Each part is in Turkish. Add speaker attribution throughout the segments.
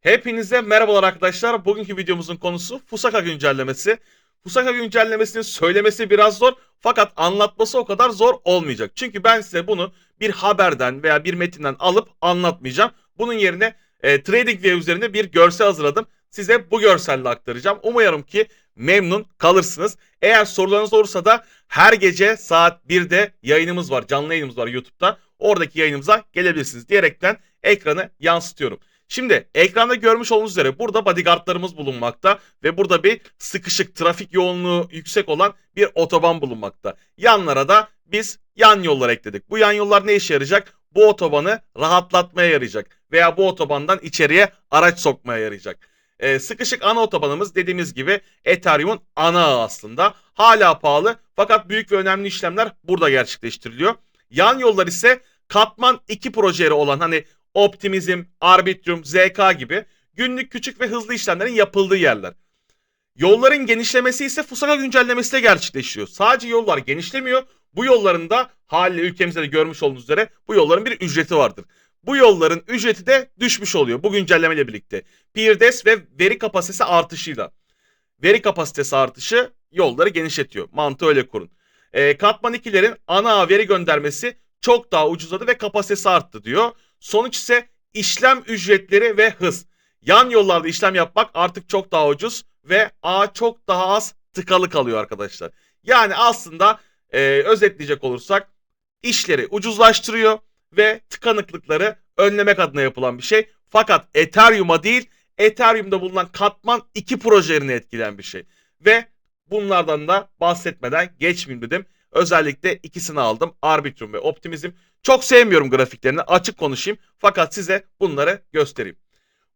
Speaker 1: Hepinize merhabalar arkadaşlar. Bugünkü videomuzun konusu Fusaka güncellemesi. Fusaka güncellemesinin söylemesi biraz zor fakat anlatması o kadar zor olmayacak. Çünkü ben size bunu bir haberden veya bir metinden alıp anlatmayacağım. Bunun yerine e, TradingView üzerinde bir görsel hazırladım. Size bu görselle aktaracağım. Umarım ki memnun kalırsınız. Eğer sorularınız olursa da her gece saat 1'de yayınımız var. Canlı yayınımız var YouTube'da. Oradaki yayınımıza gelebilirsiniz diyerekten ekranı yansıtıyorum. Şimdi ekranda görmüş olduğunuz üzere burada bodyguardlarımız bulunmakta ve burada bir sıkışık trafik yoğunluğu yüksek olan bir otoban bulunmakta. Yanlara da biz yan yollar ekledik. Bu yan yollar ne işe yarayacak? Bu otobanı rahatlatmaya yarayacak veya bu otobandan içeriye araç sokmaya yarayacak. Ee, sıkışık ana otobanımız dediğimiz gibi Ethereum'un ana ağı aslında. Hala pahalı fakat büyük ve önemli işlemler burada gerçekleştiriliyor. Yan yollar ise katman 2 projeleri olan hani Optimizm, Arbitrum, ZK gibi günlük küçük ve hızlı işlemlerin yapıldığı yerler. Yolların genişlemesi ise Fusaka güncellemesiyle gerçekleşiyor. Sadece yollar genişlemiyor. Bu yolların da haliyle ülkemizde de görmüş olduğunuz üzere bu yolların bir ücreti vardır. Bu yolların ücreti de düşmüş oluyor bu güncellemeyle birlikte. PeerDes ve veri kapasitesi artışıyla. Veri kapasitesi artışı yolları genişletiyor. Mantığı öyle kurun. E, Katman 2'lerin ana veri göndermesi çok daha ucuzladı ve kapasitesi arttı diyor. Sonuç ise işlem ücretleri ve hız. Yan yollarda işlem yapmak artık çok daha ucuz ve ağ çok daha az tıkalı kalıyor arkadaşlar. Yani aslında e, özetleyecek olursak işleri ucuzlaştırıyor ve tıkanıklıkları önlemek adına yapılan bir şey. Fakat Ethereum'a değil Ethereum'da bulunan katman 2 projelerini etkileyen bir şey. Ve bunlardan da bahsetmeden geçmeyeyim dedim. Özellikle ikisini aldım. Arbitrum ve Optimizm. Çok sevmiyorum grafiklerini açık konuşayım. Fakat size bunları göstereyim.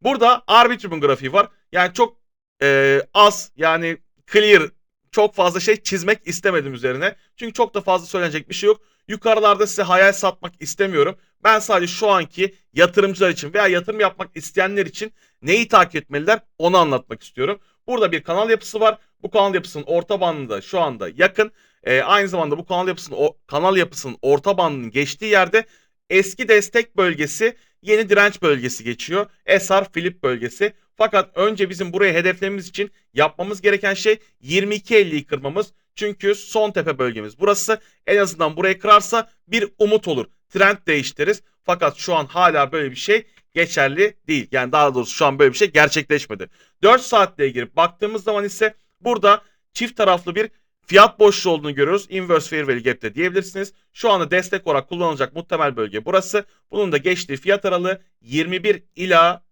Speaker 1: Burada Arbitrum'un grafiği var. Yani çok e, az yani clear çok fazla şey çizmek istemedim üzerine. Çünkü çok da fazla söylenecek bir şey yok. Yukarılarda size hayal satmak istemiyorum. Ben sadece şu anki yatırımcılar için veya yatırım yapmak isteyenler için neyi takip etmeliler onu anlatmak istiyorum. Burada bir kanal yapısı var. Bu kanal yapısının orta bandında şu anda yakın. E, aynı zamanda bu kanal yapısının o kanal yapısının orta bandının geçtiği yerde eski destek bölgesi, yeni direnç bölgesi geçiyor. SR Philip bölgesi. Fakat önce bizim burayı hedeflememiz için yapmamız gereken şey 22.50'yi kırmamız. Çünkü son tepe bölgemiz burası. En azından burayı kırarsa bir umut olur. Trend değiştiririz. Fakat şu an hala böyle bir şey geçerli değil. Yani daha doğrusu şu an böyle bir şey gerçekleşmedi. 4 saatte girip baktığımız zaman ise burada çift taraflı bir fiyat boşluğu olduğunu görüyoruz. Inverse Fair Value Gap'te diyebilirsiniz. Şu anda destek olarak kullanılacak muhtemel bölge burası. Bunun da geçtiği fiyat aralığı 21 ila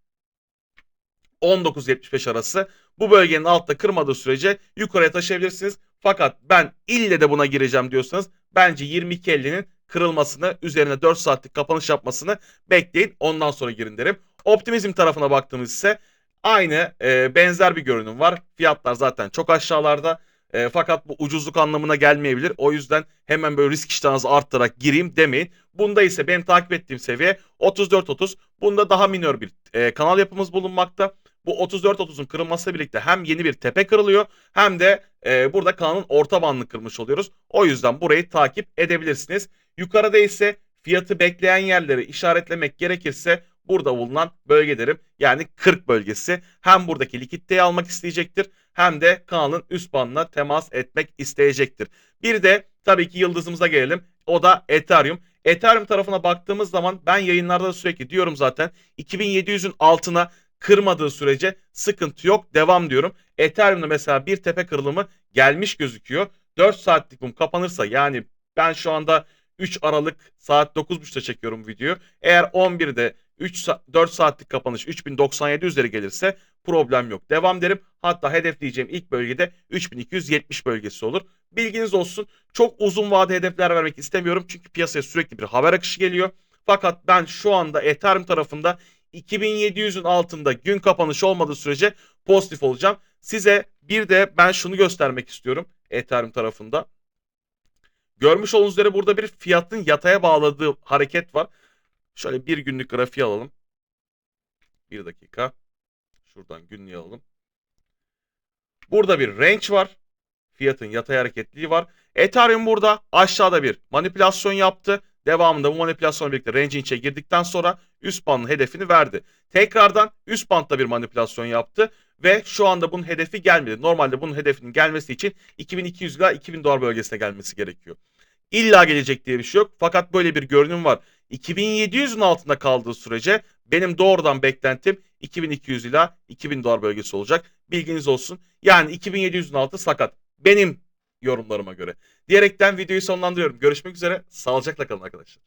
Speaker 1: 19.75 arası. Bu bölgenin altta kırmadığı sürece yukarıya taşıyabilirsiniz. Fakat ben ille de buna gireceğim diyorsanız bence 22.50'nin kırılmasını üzerine 4 saatlik kapanış yapmasını bekleyin. Ondan sonra girin derim. Optimizm tarafına baktığımız ise aynı e, benzer bir görünüm var. Fiyatlar zaten çok aşağılarda. E, fakat bu ucuzluk anlamına gelmeyebilir. O yüzden hemen böyle risk iştahınızı arttırarak gireyim demeyin. Bunda ise benim takip ettiğim seviye 34.30. Bunda daha minör bir e, kanal yapımız bulunmakta. Bu 34.30'un kırılmasıyla birlikte hem yeni bir tepe kırılıyor hem de e, burada kanalın orta bandını kırmış oluyoruz. O yüzden burayı takip edebilirsiniz. Yukarıda ise fiyatı bekleyen yerleri işaretlemek gerekirse burada bulunan bölgelerim yani 40 bölgesi hem buradaki likiditeyi almak isteyecektir hem de kanalın üst bandına temas etmek isteyecektir. Bir de tabii ki yıldızımıza gelelim. O da Ethereum. Ethereum tarafına baktığımız zaman ben yayınlarda da sürekli diyorum zaten 2700'ün altına kırmadığı sürece sıkıntı yok devam diyorum. Ethereum'da mesela bir tepe kırılımı gelmiş gözüküyor. 4 saatlik mum kapanırsa yani ben şu anda 3 Aralık saat 9.30'da çekiyorum videoyu. Eğer 11'de 3 4 saatlik kapanış 3097 üzeri gelirse problem yok. Devam derim. Hatta hedefleyeceğim ilk bölgede 3270 bölgesi olur. Bilginiz olsun. Çok uzun vade hedefler vermek istemiyorum. Çünkü piyasaya sürekli bir haber akışı geliyor. Fakat ben şu anda Ethereum tarafında 2700'ün altında gün kapanışı olmadığı sürece pozitif olacağım. Size bir de ben şunu göstermek istiyorum Ethereum tarafında. Görmüş olduğunuz üzere burada bir fiyatın yataya bağladığı hareket var. Şöyle bir günlük grafiği alalım. Bir dakika. Şuradan günlüğü alalım. Burada bir range var. Fiyatın yatay hareketliği var. Ethereum burada aşağıda bir manipülasyon yaptı. Devamında bu manipülasyonla birlikte range içe girdikten sonra üst bandın hedefini verdi. Tekrardan üst bandda bir manipülasyon yaptı ve şu anda bunun hedefi gelmedi. Normalde bunun hedefinin gelmesi için 2200 ila 2000 dolar bölgesine gelmesi gerekiyor. İlla gelecek diye bir şey yok. Fakat böyle bir görünüm var. 2700'ün altında kaldığı sürece benim doğrudan beklentim 2200 ila 2000 dolar bölgesi olacak. Bilginiz olsun. Yani 2700'ün altı sakat. Benim yorumlarıma göre. Diyerekten videoyu sonlandırıyorum. Görüşmek üzere. Sağlıcakla kalın arkadaşlar.